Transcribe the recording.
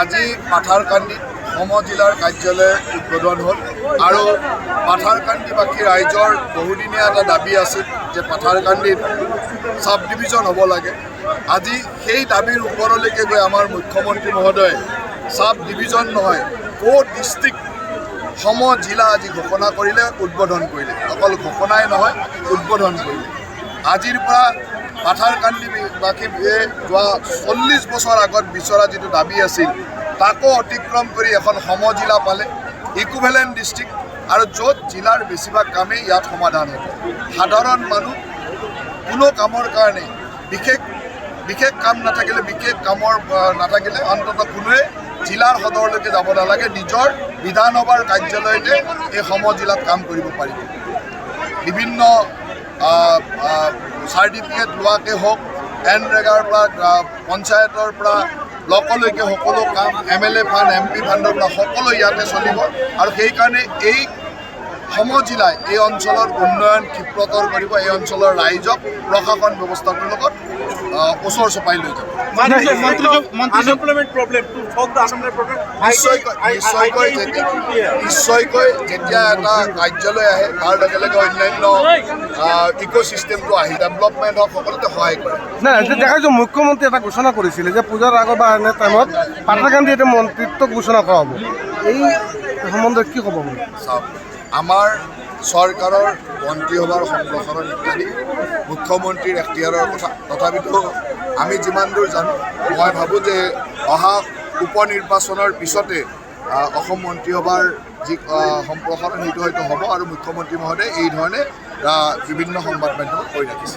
আজি পাথাৰকান্দিত সম জিলাৰ উদ্বোধন হ'ল। আৰু পাথাৰকান্দিবাসী ৰাইজৰ বহুদিনীয়া এটা দাবি আছিল যে পাথাৰকান্দিত চাব ডিভিজন হ'ব লাগে। আজি সেই দাবীৰ ওপৰলৈকে গৈ আমাৰ মুখ্যমন্ত্ৰী মহোদয়ে চাব ডিভিজন নহয় ক'ত ডিষ্ট্ৰিক্ট সম জিলা আজি ঘোষণা কৰিলে, উদ্বোধন কৰিলে। অকল ঘোষণাই নহয়, উদ্বোধন কৰিলে। আজিৰ পৰা পাথাৰকান্দিবাসীয়ে যোৱা চল্লিছ বছৰ আগত বিচৰা যিটো দাবি আছিল, তাকো অতিক্ৰম কৰি এখন সম জিলা পালে ইকুভেলেণ্ট ডিষ্ট্ৰিক্ট আৰু য'ত জিলাৰ বেছিভাগ কামেই ইয়াত সমাধান হ'ব। সাধাৰণ মানুহ কোনো কামৰ কাৰণে বিশেষ বিশেষ কাম নাথাকিলে, বিশেষ কামৰ নাথাকিলে অন্ততঃ কোনোৱে জিলাৰ সদৰলৈকে যাব নালাগে, নিজৰ বিধানসভাৰ কাৰ্যালয়তে এই সম জিলাত কাম কৰিব পাৰিব। বিভিন্ন চাৰ্টিফিকেট লোৱাকে হওক এনৰেগাৰ পৰা পঞ্চায়তৰ পৰা, ব্লকলৈকে সকলো কাম, M L A fund, M P ফাণ্ডৰ পৰা সকলো ইয়াতে চলিব। আৰু সেইকাৰণে এই সম জিলাই এই অঞ্চলৰ উন্নয়ন ক্ষিপ্ৰতৰ কৰিব এই অঞ্চলৰ ৰাইজক প্ৰশাসন ব্যৱস্থাটোৰ লগত ওচৰ চপাই লৈ যাব. নিশ্চয়কৈ নিশ্চয়কৈ যেতিয়া নিশ্চয়কৈ যেতিয়া এটা কাৰ্যালয় আহে তাৰ লগে লগে অন্যান্য ইক' ছিষ্টেমটো আহি ডেভেলপমেণ্ট হওক সকলোতে সহায় কৰে। নাই দেখা যাচ্ছে মুখ্যমন্ত্রী এটা ঘোষণা করেছিল যে পূজার আগত বা এনে টাইমত পাঠাকান্দি এটা মন্ত্রিত্ব ঘোষণা করা হব এই সম্বন্ধে কি ক'ব চাওক আমাৰ চৰকাৰৰ মন্ত্ৰীসভাৰ সম্প্ৰসাৰণ ইত্যাদি মুখ্যমন্ত্ৰীৰ এখতিয়াৰৰ কথা। তথাপিতো আমি যিমান দূৰ জানো মই ভাবোঁ যে অহা উপ নিৰ্বাচনৰ পিছতে অসম মন্ত্ৰীসভাৰ যি সম্প্ৰসাৰণ সেইটো হয়তো হ'ব আৰু মুখ্যমন্ত্ৰী মহোদয়ে এই ধৰণে বিভিন্ন সংবাদ মাধ্যমত কৈ ৰাখিছে।